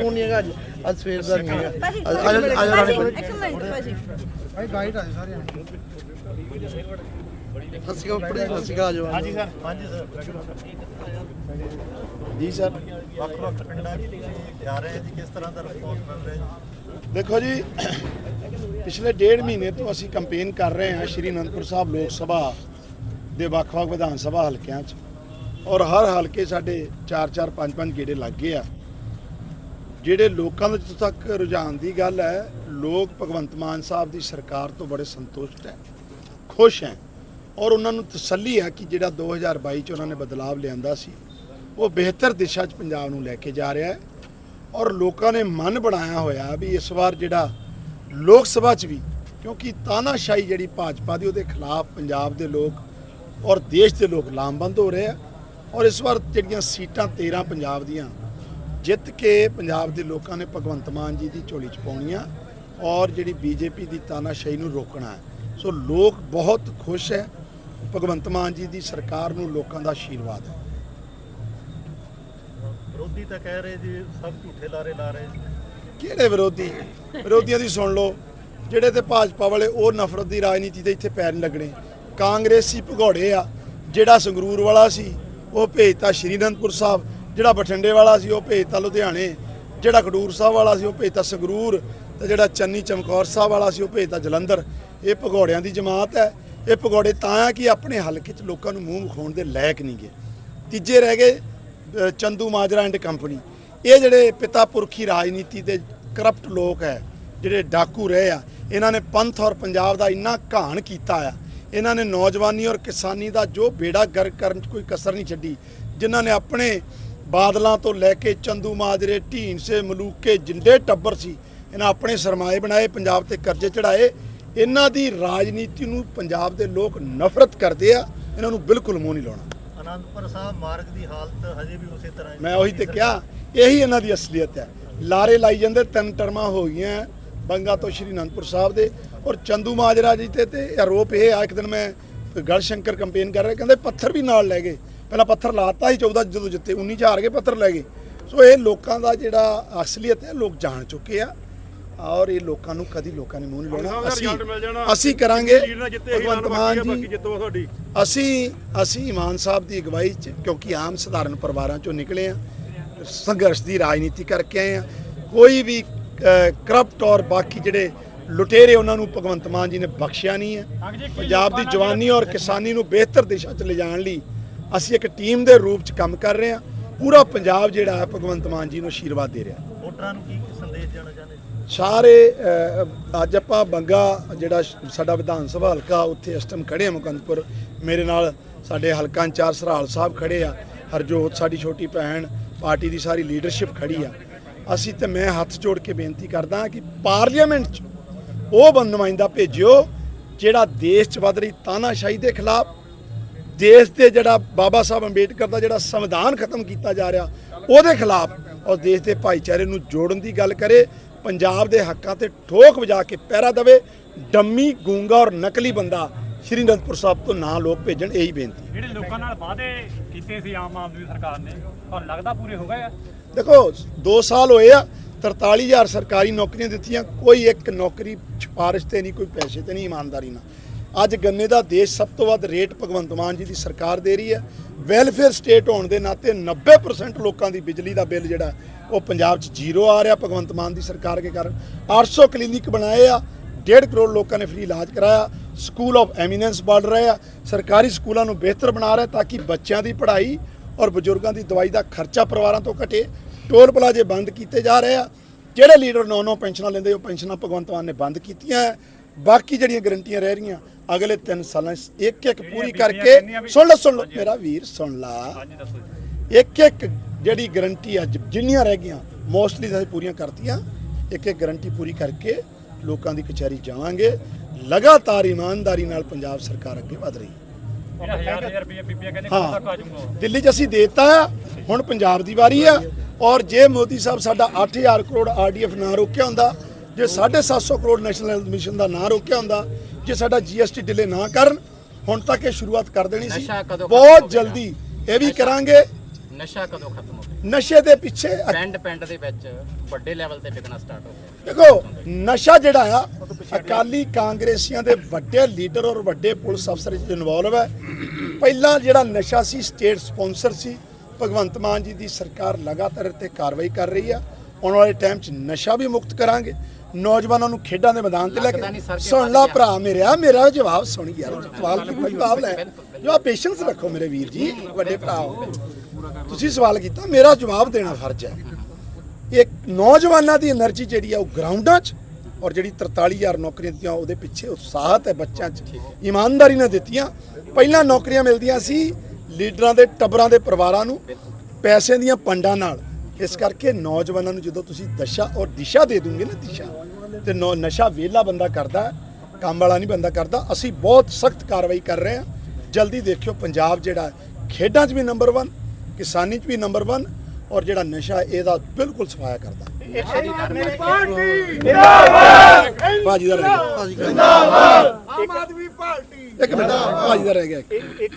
Phone ਨਹੀਂ ਹੈਗਾ ਅੱਜ। ਅੱਜ ਸਵੇਰ ਦਾ ਨਹੀਂ ਹੈਗਾ। ਭਾਜੀ ਅੱਜ ਅੱਜ ਅੱਜ ਰਾਣੀ ਕੋਲ ਇੱਕ ਮਿੰਟ ਭਾਜੀ। ਭਾਈ ਗਾਈਡ ਆ ਸਾਰਿਆਂ ਨੂੰ। ਅਸੀਂ ਉੱਪਰ ਹੀ ਅਸੀਂ ਆ ਜਾਓ ਹਾਂਜੀ ਸਰ ਹਾਂਜੀ ਸਰ ਜੀ ਸਰ ਵੱਖ ਵੱਖ ਪਿੰਡਾਂ 'ਚ ਤੁਸੀਂ ਜਾ ਰਹੇ ਜੀ ਕਿਸ ਤਰ੍ਹਾਂ ਦਾ ਰਿਸਪੌਂਸ ਮਿਲ ਰਿਹਾ ਜੀ? ਦੇਖੋ ਜੀ ਪਿਛਲੇ ਡੇਢ ਮਹੀਨੇ ਤੋਂ ਅਸੀਂ ਕੰਪੇਨ ਕਰ ਰਹੇ ਹਾਂ ਸ਼੍ਰੀ ਅਨੰਦਪੁਰ ਸਾਹਿਬ ਲੋਕ ਸਭਾ ਦੇ ਵੱਖ-ਵੱਖ ਵਿਧਾਨ ਸਭਾ ਹਲਕਿਆਂ 'ਚ। ਔਰ ਹਰ ਹਲਕੇ ਸਾਡੇ 4-4 5-5 ਗੇੜੇ ਲੱਗ ਗਏ ਆ। ਜਿਹੜੇ ਲੋਕਾਂ ਦਾ ਜਿੱਥੋਂ ਤੱਕ ਰੁਝਾਨ ਦੀ ਗੱਲ ਹੈ, ਲੋਕ ਭਗਵੰਤ ਮਾਨ ਸਾਹਿਬ ਦੀ ਸਰਕਾਰ ਤੋਂ ਬੜੇ ਸੰਤੁਸ਼ਟ ਹੈ, ਖੁਸ਼ ਹੈ ਔਰ ਉਹਨਾਂ ਨੂੰ ਤਸੱਲੀ ਹੈ ਕਿ ਜਿਹੜਾ 2022 ਚ ਉਹਨਾਂ ਨੇ ਬਦਲਾਵ ਲਿਆਂਦਾ ਸੀ, ਉਹ ਬਿਹਤਰ ਦਿਸ਼ਾ 'ਚ ਪੰਜਾਬ ਨੂੰ ਲੈ ਕੇ ਜਾ ਰਿਹਾ ਹੈ ਔਰ ਲੋਕਾਂ ਨੇ ਮਨ ਬਣਾਇਆ ਹੋਇਆ ਵੀ ਇਸ ਵਾਰ ਜਿਹੜਾ ਲੋਕ ਸਭਾ 'ਚ ਵੀ, ਕਿਉਂਕਿ ਤਾਨਾਸ਼ਾਹੀ ਜਿਹੜੀ ਭਾਜਪਾ ਦੀ ਉਹਦੇ ਖਿਲਾਫ ਪੰਜਾਬ ਦੇ ਲੋਕ ਔਰ ਦੇਸ਼ ਦੇ ਲੋਕ ਲਾਮਬੰਦ ਹੋ ਰਹੇ ਆ ਔਰ ਇਸ ਵਾਰ ਜਿਹੜੀਆਂ ਸੀਟਾਂ 13 ਪੰਜਾਬ ਦੀਆਂ ਜਿੱਤ ਕੇ ਪੰਜਾਬ ਦੇ ਲੋਕਾਂ ਨੇ ਭਗਵੰਤ ਮਾਨ ਜੀ ਦੀ ਝੋਲੀ 'ਚ ਪਾਉਣੀਆਂ ਔਰ ਜਿਹੜੀ ਬੀਜੇਪੀ ਦੀ ਤਾਨਾਸ਼ਾਹੀ ਨੂੰ ਰੋਕਣਾ ਹੈ। ਸੋ ਲੋਕ ਬਹੁਤ ਖੁਸ਼ ਹੈ। ਭਗਵੰਤ ਮਾਨ ਜੀ ਦੀ ਸਰਕਾਰ ਨੂੰ ਲੋਕਾਂ ਦਾ ਆਸ਼ੀਰਵਾਦ ਹੈ। ਵਿਰੋਧੀ ਤਾਂ ਕਹਿ ਰਹੇ ਜੀ ਸਭ ਝੂਠੇ ਲਾਰੇ ਲਾ ਰਹੇ ਕਿਹੜੇ ਵਿਰੋਧੀ? ਵਿਰੋਧੀਆਂ ਦੀ ਸੁਣ ਲਓ। ਜਿਹੜੇ ਤੇ ਭਾਜਪਾ ਵਾਲੇ ਉਹ ਨਫ਼ਰਤ ਦੀ ਰਾਜਨੀਤੀ ਤੇ ਇੱਥੇ ਪੈਰ ਨਹੀਂ ਲੱਗਣੇ। ਕਾਂਗਰਸੀ ਭਗੌੜੇ ਆ। ਜਿਹੜਾ ਸੰਗਰੂਰ ਵਾਲਾ ਸੀ ਉਹ ਭੇਜਤਾ ਸ਼੍ਰੀ ਅਨੰਦਪੁਰ ਸਾਹਿਬ। ਜਿਹੜਾ ਬਠਿੰਡੇ ਵਾਲਾ ਸੀ ਉਹ ਭੇਜਤਾ ਲੁਧਿਆਣੇ ਜਿਹੜਾ ਖਡੂਰ ਸਾਹਿਬ ਵਾਲਾ ਸੀ ਉਹ ਭੇਜਤਾ ਸੰਗਰੂਰ ਤੇ ਜਿਹੜਾ ਚੰਨੀ ਚਮਕੌਰ ਸਾਹਿਬ ਵਾਲਾ ਸੀ ਉਹ ਭੇਜਤਾ ਜਲੰਧਰ। ਇਹ ਭਗੌੜਿਆਂ ਦੀ ਜਮਾਤ ਹੈ। ਇਹ ਭਗੌੜੇ ਤਾਂ ਆ ਕਿ ਆਪਣੇ ਹਲਕੇ 'ਚ ਲੋਕਾਂ ਨੂੰ ਮੂੰਹ ਵਿਖਾਉਣ ਦੇ ਲਾਇਕ ਨਹੀਂ ਗਏ। ਤੀਜੇ ਰਹਿ ਗਏ ਅ, ਚੰਦੂ ਮਾਜਰਾ ਐਂਡ ਕੰਪਨੀ। ਇਹ ਜਿਹੜੇ ਪਿਤਾ ਪੁਰਖੀ ਰਾਜਨੀਤੀ ਦੇ ਕਰਪਟ ਲੋਕ ਹੈ ਜਿਹੜੇ ਡਾਕੂ ਰਹੇ ਆ ਇਹਨਾਂ ਨੇ ਪੰਥ ਔਰ ਪੰਜਾਬ ਦਾ ਇੰਨਾ ਘਾਣ ਕੀਤਾ ਆ। ਇਹਨਾਂ ਨੇ ਨੌਜਵਾਨੀ ਔਰ ਕਿਸਾਨੀ ਦਾ ਜੋ ਬੇੜਾ ਗਰਕ ਕਰਨ 'ਚ ਕੋਈ ਕਸਰ ਨਹੀਂ ਛੱਡੀ ਜਿਨ੍ਹਾਂ ਨੇ ਆਪਣੇ ਬਾਦਲਾਂ ਤੋਂ ਲੈ ਕੇ ਚੰਦੂ ਮਾਜਰੇ ਢੀਂਡਸੇ ਮਲੂਕੇ ਜਿੰਦੇ ਟੱਬਰ ਸੀ ਇਹਨਾਂ ਆਪਣੇ ਸਰਮਾਏ ਬਣਾਏ ਪੰਜਾਬ ਤੇ ਕਰਜ਼ੇ ਚੜਾਏ ਇਹਨਾਂ ਦੀ ਰਾਜਨੀਤੀ ਨੂੰ ਪੰਜਾਬ ਦੇ ਲੋਕ ਨਫ਼ਰਤ ਕਰਦੇ ਆ ਇਹਨਾਂ ਨੂੰ ਬਿਲਕੁਲ ਮੂੰਹ ਨਹੀਂ ਲਾਉਣਾ। ਅਨੰਦਪੁਰ ਸਾਹਿਬ ਮਾਰਗ ਦੀ ਹਾਲਤ ਹਜੇ ਵੀ ਉਸੇ ਤਰ੍ਹਾਂ ਹੀ ਮੈਂ ਉਹੀ ਤੇ ਕਿਹਾ ਇਹੀ ਇਹਨਾਂ ਦੀ ਅਸਲੀਅਤ ਹੈ। ਲਾਰੇ ਲਾਈ ਜਾਂਦੇ ਤਿੰਨ ਟਰਮਾਂ ਹੋ ਗਈਆਂ ਬੰਗਾ ਤੋਂ ਸ਼੍ਰੀ ਅਨੰਦਪੁਰ ਸਾਹਿਬ ਦੇ ਔਰ ਚੰਦੂ ਮਾਜਰਾ ਜੀ ਤੇ ਤੇ ਆਰੋਪ ਇਹ ਆ ਇੱਕ ਦਿਨ ਮੈਂ ਗੜ ਸ਼ੰਕਰ ਕੰਪੇਨ ਕਰ ਰਿਹਾ ਕਹਿੰਦੇ ਪੱਥਰ ਵੀ ਨਾਲ ਲੈ ਗਏ। ਪਹਿਲਾਂ ਪੱਥਰ ਲਾਤਾ ਸੀ 14 ਜਦੋਂ ਜਿੱਤੇ 19 ਚ ਹਾਰ ਗਏ ਪੱਥਰ ਲੈ ਗਏ। ਸੋ ਇਹ ਲੋਕਾਂ ਦਾ ਜਿਹੜਾ ਅਸਲੀਅਤ ਹੈ ਲੋਕ ਜਾਣ ਚੁੱਕੇ ਆ। ਔਰ ਇਹ ਲੋਕਾਂ ਨੂੰ ਕਦੀ ਲੋਕਾਂ ਨੇ ਮੂੰਹ ਨਹੀਂ ਲਾਉਣਾ। ਅਸੀਂ ਅਸੀਂ ਕਰਾਂਗੇ ਭਗਵੰਤ ਮਾਨ ਜੀ। ਅਸੀਂ ਅਸੀਂ ਮਾਨ ਸਾਹਿਬ ਦੀ ਅਗਵਾਈ ਚ ਕਿਉਂਕਿ ਆਮ ਸਧਾਰਨ ਪਰਿਵਾਰਾਂ ਚੋਂ ਨਿਕਲੇ ਆ। ਸੰਘਰਸ਼ ਦੀ ਰਾਜਨੀਤੀ ਕਰਕੇ ਆਏ ਆ। ਕੋਈ ਵੀ ਕਰਪਟ ਔਰ ਬਾਕੀ ਜਿਹੜੇ ਲੁਟੇਰੇ ਉਹਨਾਂ ਨੂੰ ਭਗਵੰਤ ਮਾਨ ਜੀ ਨੇ ਬਖਸ਼ਿਆ ਨਹੀਂ ਹੈ। ਪੰਜਾਬ ਦੀ ਜਵਾਨੀ ਔਰ ਕਿਸਾਨੀ ਨੂੰ ਬਿਹਤਰ ਦਿਸ਼ਾ 'ਚ ਲਿਜਾਣ ਲਈ ਅਸੀਂ ਇੱਕ ਟੀਮ ਦੇ ਰੂਪ 'ਚ ਕੰਮ ਕਰ ਰਹੇ ਹਾਂ। ਪੂਰਾ ਪੰਜਾਬ ਜਿਹੜਾ ਹੈ ਭਗਵੰਤ ਮਾਨ ਜੀ ਨੂੰ ਆਸ਼ੀਰਵਾਦ ਦੇ ਰਿਹਾ। ਵੋਟਰਾਂ ਨੂੰ ਕੀ ਸੰਦੇਸ਼ ਦੇਣਾ ਚਾਹੁੰਦੇ? ਸਾਰੇ ਅੱਜ ਆਪਾਂ ਬੰਗਾ ਜਿਹੜਾ ਸ਼- ਸਾਡਾ ਵਿਧਾਨ ਸਭਾ ਹਲਕਾ ਉੱਥੇ ਇਸ ਟਾਈਮ ਖੜੇ ਆ ਮੁਕੰਦਪੁਰ। ਮੇਰੇ ਨਾਲ ਸਾਡੇ ਹਲਕਾ ਇੰਚਾਰਜ ਸਰਾਲ ਸਾਹਿਬ ਖੜੇ ਆ। ਹਰਜੋਤ ਸਾਡੀ ਛੋਟੀ ਭੈਣ ਪਾਰਟੀ ਦੀ ਸਾਰੀ ਲੀਡਰਸ਼ਿਪ ਖੜੀ ਆ। ਅਸੀਂ ਤੇ ਮੈਂ ਹੱਥ ਜੋੜ ਕੇ ਬੇਨਤੀ ਕਰਦਾ ਕਿ ਪਾਰਲੀਮੈਂਟ 'ਚ ਉਹ ਬੰਦ ਨੁਮਾਇੰਦਾ ਭੇਜਿਓ ਜਿਹੜਾ ਦੇਸ਼ 'ਚ ਵੱਧ ਰਹੀ ਤਾਨਾਸ਼ਾਹੀ ਦੇ ਖਿਲਾਫ ਦੇਸ਼ ਦੇ ਜਿਹੜਾ ਬਾਬਾ ਸਾਹਿਬ ਅੰਬੇਡਕਰ ਦਾ ਜਿਹੜਾ ਸੰਵਿਧਾਨ ਖਤਮ ਕੀਤਾ ਜਾ ਰਿਹਾ ਉਹਦੇ ਖਿਲਾਫ ਔਰ ਦੇਸ਼ ਦੇ ਭਾਈਚਾਰੇ ਨੂੰ ਜੋੜਨ ਦੀ ਗੱਲ ਕਰੇ ਪੰਜਾਬ ਦੇ ਹੱਕਾਂ ਤੇ ਠੋਕ ਵਜਾ ਕੇ ਪਹਿਰਾ ਦੇਵੇ ਡੰਮੀ ਗੂੰਗਾ ਔਰ ਨਕਲੀ ਬੰਦਾ ਸ਼੍ਰੀ ਅਨੰਦਪੁਰ ਸਾਹਿਬ ਤੋਂ ਨਾ ਲੋਕ ਭੇਜਣ ਇਹੀ ਬੇਨਤੀ ਜਿਹੜੇ ਲੋਕਾਂ ਨਾਲ ਵਾਅਦੇ ਕੀਤੇ ਸੀ ਆਮ ਆਦਮੀ ਸਰਕਾਰ ਨੇ ਤੁਹਾਨੂੰ ਲੱਗਦਾ ਪੂਰੇ ਹੋ ਗਏ ਆ? ਦੇਖੋ 2 ਸਾਲ ਹੋਏ ਆ 43000 ਸਰਕਾਰੀ ਨੌਕਰੀਆਂ ਦਿੱਤੀਆਂ ਕੋਈ ਇੱਕ ਨੌਕਰੀ ਸਿਫਾਰਿਸ਼ ਤੇ ਨਹੀਂ ਕੋਈ ਪੈਸੇ ਤੇ ਨਹੀਂ ਇਮਾਨਦਾਰੀ ਨਾਲ। ਅੱਜ ਗੰਨੇ ਦਾ ਦੇਸ਼ ਸਭ ਤੋਂ ਵੱਧ ਰੇਟ ਭਗਵੰਤ ਮਾਨ ਜੀ ਦੀ ਸਰਕਾਰ ਦੇ ਰਹੀ ਹੈ। ਵੈਲਫੇਅਰ ਸਟੇਟ ਹੋਣ ਦੇ ਨਾਤੇ 90% ਲੋਕਾਂ ਦੀ ਬਿਜਲੀ ਦਾ ਬਿੱਲ ਜਿਹੜਾ, ਉਹ ਪੰਜਾਬ 'ਚ ਜ਼ੀਰੋ ਆ ਰਿਹਾ ਭਗਵੰਤ ਮਾਨ ਦੀ ਸਰਕਾਰ ਦੇ ਕਾਰਨ। 800 ਕਲੀਨਿਕ ਬਣਾਏ ਆ 1.5 ਕਰੋੜ ਲੋਕਾਂ ਨੇ ਫ੍ਰੀ ਇਲਾਜ ਕਰਾਇਆ ਸਕੂਲ ਆਫ ਐਮੀਨੈਂਸ ਬਣ ਰਹੇ ਆ, ਸਰਕਾਰੀ ਸਕੂਲਾਂ ਨੂੰ ਬਿਹਤਰ ਬਣਾ ਰਿਹਾ ਤਾਂ ਕਿ ਬੱਚਿਆਂ ਦੀ ਪੜ੍ਹਾਈ ਔਰ ਬਜ਼ੁਰਗਾਂ ਦੀ ਦਵਾਈ ਦਾ ਖਰਚਾ ਪਰਿਵਾਰਾਂ ਤੋਂ ਘਟੇ। ਟੋਲ ਪਲਾਜੇ ਬੰਦ ਕੀਤੇ ਜਾ ਰਹੇ ਆ। ਜਿਹੜੇ ਲੀਡਰ ਨੌ ਨੌ ਪੈਨਸ਼ਨਾਂ ਲੈਂਦੇ, ਉਹ ਪੈਨਸ਼ਨਾਂ ਭਗਵੰਤ ਮਾਨ ਨੇ ਬੰਦ ਕੀਤੀਆਂ ਹੈ। ਬਾਕੀ ਜਿਹੜੀਆਂ ਗਰੰਟੀਆਂ ਰਹਿ ਰਹੀਆਂ ਅਗਲੇ 3 ਸਾਲਾਂ 'ਚ ਇੱਕ ਇੱਕ ਪੂਰੀ ਕਰਕੇ ਸੁਣ ਲਓ ਸੁਣ ਲਓ। ਮੇਰਾ ਵੀਰ ਸੁਣ ਲਾ। ਇੱਕ ਇੱਕ ਜਿਹੜੀ ਗਰੰਟੀ ਅੱਜ ਜਿੰਨੀਆਂ ਰਹਿ ਗਈਆਂ ਮੋਸਟਲੀ ਤਾਂ ਅਸੀਂ ਪੂਰੀਆਂ ਕਰਤੀਆਂ ਇੱਕ ਇੱਕ ਗਰੰਟੀ ਪੂਰੀ ਕਰਕੇ ਲੋਕਾਂ ਦੀ ਕਚਹਿਰੀ ਜਾਵਾਂਗੇ। ਲਗਾਤਾਰ ਇਮਾਨਦਾਰੀ ਨਾਲ ਪੰਜਾਬ ਸਰਕਾਰ ਅੱਗੇ ਵਧ ਰਹੀ। ਹੈ। ਦਿੱਲੀ 'ਚ ਅਸੀਂ ਦੇਤਾ ਹੁਣ ਪੰਜਾਬ ਦੀ ਵਾਰੀ ਆ। ਔਰ ਜੇ ਮੋਦੀ ਸਾਹਿਬ ਸਾਡਾ 8000 ਕਰੋੜ ਆਰਡੀਐਫ ਨਾ ਰੋਕਿਆ ਹੁੰਦਾ ਜੇ 750 ਕਰੋੜ ਨੈਸ਼ਨਲ ਹੈਲਥ ਮਿਸ਼ਨ ਦਾ ਨਾ ਰੋਕਿਆ ਹੁੰਦਾ ਜੇ ਸਾਡਾ ਜੀਐਸਟੀ ਡਿਲੇ ਨਾ ਕਰਨ ਹੁਣ ਤੱਕ ਇਹ ਸ਼ੁਰੂਆਤ ਕਰ ਦੇਣੀ ਸੀ। ਬਹੁਤ? ਜਲਦੀ ਇਹ ਵੀ ਕਰਾਂਗੇ। ਨਸ਼ਾ ਕਦੋਂ ਖਤਮ ਹੋ ਗਿਆ? ਨਸ਼ੇ ਦੇ ਪਿੱਛੇ ਪਿੰਡ ਪਿੰਡ ਦੇ ਵਿੱਚ ਵੱਡੇ ਲੈਵਲ ਤੇ ਵਿਕਣਾ ਸਟਾਰਟ ਹੋ ਗਿਆ। ਦੇਖੋ ਨਸ਼ਾ ਜਿਹੜਾ ਆ ਅਕਾਲੀ ਕਾਂਗਰਸੀਆਂ ਦੇ ਵੱਡੇ ਲੀਡਰ ਔਰ ਵੱਡੇ ਪੁਲਿਸ ਅਫਸਰ ਇਸ ਇਨਵੋਲਵ ਹੈ। ਪਹਿਲਾਂ ਜਿਹੜਾ ਨਸ਼ਾ ਸੀ ਸਟੇਟ ਸਪਾਂਸਰ ਸੀ ਭਗਵੰਤ ਮਾਨ ਜੀ ਦੀ ਸਰਕਾਰ ਲਗਾਤਾਰ ਤੇ ਕਾਰਵਾਈ ਕਰ ਰਹੀ ਆ। ਆਉਣ ਵਾਲੇ ਟਾਈਮ 'ਚ ਨਸ਼ਾ ਵੀ ਮੁਕਤ ਕਰਾਂਗੇ। ਨੌਜਵਾਨਾਂ ਨੂੰ ਖੇਡਾਂ ਦੇ ਮੈਦਾਨ ਤੇ ਲੈ ਕੇ ਸੁਣ ਲਾ ਭਰਾ ਮੇਰਾ ਮੇਰਾ ਜਵਾਬ ਸੁਣ ਯਾਰ ਸਵਾਲ ਕੀ ਕੋਈ ਜਵਾਬ ਲੈ। ਜੋ ਆ ਪੇਸ਼ੈਂਸ ਰੱਖੋ ਮੇਰੇ ਵੀਰ ਜੀ ਵੱਡੇ ਭਰਾ ਤੁਸੀਂ ਸਵਾਲ ਕੀਤਾ ਮੇਰਾ ਜਵਾਬ ਦੇਣਾ ਫਰਜ਼ ਹੈ। ਇਹ ਨੌਜਵਾਨਾਂ ਦੀ એનર્ਜੀ ਜਿਹੜੀ ਆ ਉਹ ਗਰਾਊਂਡਾਂ 'ਚ ਔਰ ਜਿਹੜੀ 43000 ਨੌਕਰੀਆਂ ਦਿੱਤੀਆਂ ਉਹਦੇ ਪਿੱਛੇ ਉਤਸ਼ਾਹਤ ਹੈ ਬੱਚਿਆਂ 'ਚ। ਇਮਾਨਦਾਰੀ ਨਾਲ ਦਿੱਤੀਆਂ। ਪਹਿਲਾਂ ਨੌਕਰੀਆਂ ਮਿਲਦੀਆਂ ਸੀ ਲੀਡਰਾਂ ਦੇ ਟੱਬਰਾਂ ਦੇ ਪਰਿਵਾਰਾਂ ਨੂੰ ਪੈਸੇ ਦੀਆਂ ਪੰਡਾਂ ਨਾਲ। ਇਸ ਕਰਕੇ ਨੌਜਵਾਨਾਂ ਨੂੰ ਜਦੋਂ ਤੁਸੀਂ ਦਸ਼ਾ ਔਰ ਦਿਸ਼ਾ ਦੇ ਦੂੰਗੇ ਨਾ ਦਿਸ਼ਾ ਤੇ ਨਸ਼ਾ ਵਿਹਲਾ ਬੰਦਾ ਕਰਦਾ ਕੰਮ ਵਾਲਾ ਨਹੀਂ ਬੰਦਾ ਕਰਦਾ ਅਸੀਂ ਬਹੁਤ ਸਖਤ ਕਾਰਵਾਈ ਕਰ ਰਹੇ ਹਾਂ। ਜਲਦੀ ਦੇਖਿਓ ਪੰਜਾਬ ਜਿਹੜਾ ਖੇਡਾਂ 'ਚ ਵੀ ਨੰਬਰ 1 ਕਿਸਾਨੀ 'ਚ ਵੀ ਨੰਬਰ 1 ਔਰ ਜਿਹੜਾ ਨਸ਼ਾ ਇਹਦਾ ਬਿਲਕੁਲ ਸਫਾਇਆ ਕਰਦਾ। ਬਾਜੀ ਦਾ ਰਹਿ ਗਿਆ। ਭਾਜੀ ਆਮ ਆਦਮੀ ਪਾਰਟੀ ਇੱਕ ਮਿੰਟ ਬਾਜੀ ਦਾ ਰਹਿ ਗਿਆ। ਇੱਕ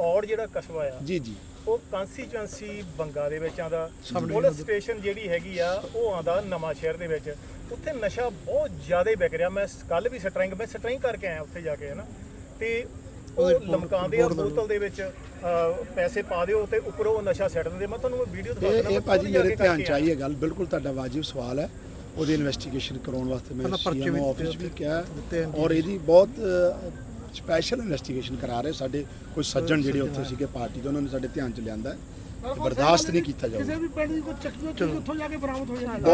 ਔਰ ਜਿਹੜਾ ਕਸਬਾ ਆ ਜੀ ਜੀ। ਉਹ ਕੰਸਟੀਚੁਐਂਸੀ ਬੰਗਾ ਦੇ ਵਿੱਚ ਆਂਦਾ ਪੁਲਿਸ ਸਟੇਸ਼ਨ ਜਿਹੜੀ ਹੈਗੀ ਆ ਉਹ ਆਂਦਾ ਨਵਾਂ ਸ਼ਹਿਰ ਦੇ ਵਿੱਚ। ਉੱਥੇ ਨਸ਼ਾ ਬਹੁਤ ਜ਼ਿਆਦਾ ਵਿਕ ਰਿਹਾ। ਮੈਂ ਕੱਲ ਵੀ ਸਟਰਿੰਗ ਮੈਂ ਸਟਰਿੰਗ ਕਰਕੇ ਆਇਆ ਉੱਥੇ ਜਾ ਕੇ ਹਨਾ। ਤੇ ਉਹ ਲਮਕਾਉਂਦੇ ਆ ਬੋਤਲ ਦੇ ਵਿੱਚ ਪੈਸੇ ਪਾ ਦਿਓ ਤੇ ਉੱਪਰੋਂ ਉਹ ਨਸ਼ਾ ਸੱਟ ਦਿੰਦੇ। ਮੈਂ ਤੁਹਾਨੂੰ ਵੀਡੀਓ ਦਿਖਾ ਇਹ ਦਿੰਦਾ। ਇਹ ਭਾਜੀ ਮੇਰੇ ਧਿਆਨ ਚ ਆਈ ਹੈ ਗੱਲ। ਬਿਲਕੁਲ ਤੁਹਾਡਾ ਵਾਜਿਬ ਸਵਾਲ ਹੈ। ਉਹਦੀ ਇਨਵੈਸਟੀਗੇਸ਼ਨ ਕਰਾਉਣ ਵਾਸਤੇ ਮੈਂ ਵੀ ਆਫਿਸ ਵੀ ਕਿਹਾ। ਔਰ ਇਹਦੀ ਬਹੁਤ ਸਪੈਸ਼ਲ ਇਨਵੈਸਟੀਗੇਸ਼ਨ ਕਰਾ ਰਹੇ ਸਾਡੇ ਕੁਝ ਸੱਜਣ ਜਿਹੜੇ ਉੱਥੇ ਸੀਗੇ ਪਾਰਟੀ ਦੇ ਉਹਨਾਂ ਨੇ ਸਾਡੇ ਧਿਆਨ ਚ ਲਿਆਂਦਾ ਹੈ। ਬਰਦਾਸ਼ਤ ਨਹੀਂ ਕੀਤਾ ਜਾਊਗਾ। ਕਿਸੇ ਵੀ ਪਿੰਡ ਦੀ ਕੋਈ ਚੱਕੀ ਉੱਥੋਂ ਜਾ ਕੇ ਬਰਾਮਦ ਹੋ ਜਾਂਦੀ